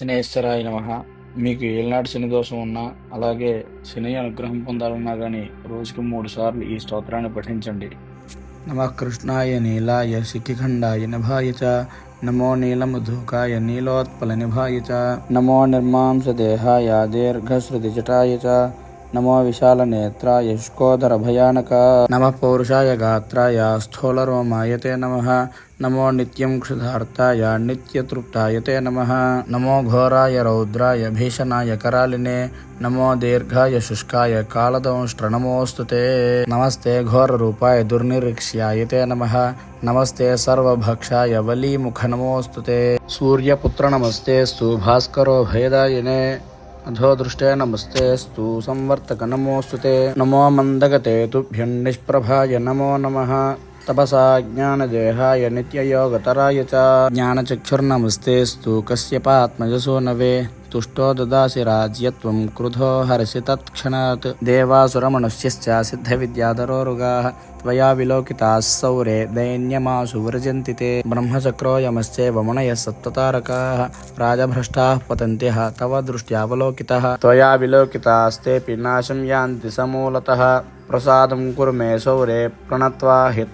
శనేశ్వరాయ నమ. మీకు ఏళ్ళనాటి శని దోషం ఉన్నా అలాగే శని అనుగ్రహం పొందాలన్నా కానీ రోజుకి మూడు సార్లు ఈ స్తోత్రాన్ని పఠించండి. నమ కృష్ణాయ నీలాయ శిఖిఖండాయ నిభాయ చ నమో నీలమధుకాయ నీలోత్పల నిభాయ చ నమో నిర్మాంసదేహాయ దీర్ఘశ్రుతిజటాయ చ नमो विशालनेत्रा भयानक नम पौरषाय गात्राय स्थूलरोमाय ते नम। नमो नित्यं क्षुधार्ताय नित्यतृप्ताय ते नम। नमो घोराय रौद्राय भीषणाय करालिने। नमो दीर्घाय शुष्काय कालदंष्ट्रणमोऽस्तु ते। नमस्ते घोररूपाय दुर्निरीक्ष्याय ते नमः। नमस्ते सर्वभक्षाय वलीमुख नमोऽस्तु ते। सूर्यपुत्र नमस्ते भास्करो भयदायिने। अधो दृष्टे नमस्तेऽस्तु, संवर्तक नमोऽस्तु ते। नमो मन्दगते तुभ्यं निष्प्रभाय नमो नमः। तपसा ज्ञानदेहाय नित्ययोगतराय च। ज्ञानचक्षुर्नमस्तेऽस्तु कस्यपात्मजसो नवे। तुष्टो ददासि राज्यत्वं क्रुधो हरसि तत्क्षणात्। देवासुरमनुष्यश्च सिद्धविद्याधरोरुगाः, त्वया विलोकिताः सौरे दैन्यमासु व्रजन्ति ते। ब्रह्मचक्रोऽयमश्चैव मुनयः सत्त्वतारकाः, राजभ्रष्टाः पतन्त्यः तव दृष्ट्यावलोकितः त्वया विलोकितास्तेऽपि नाशं यान्ति समूलतः प्रसादं कुरु मे सौरे प्रणत्वा हि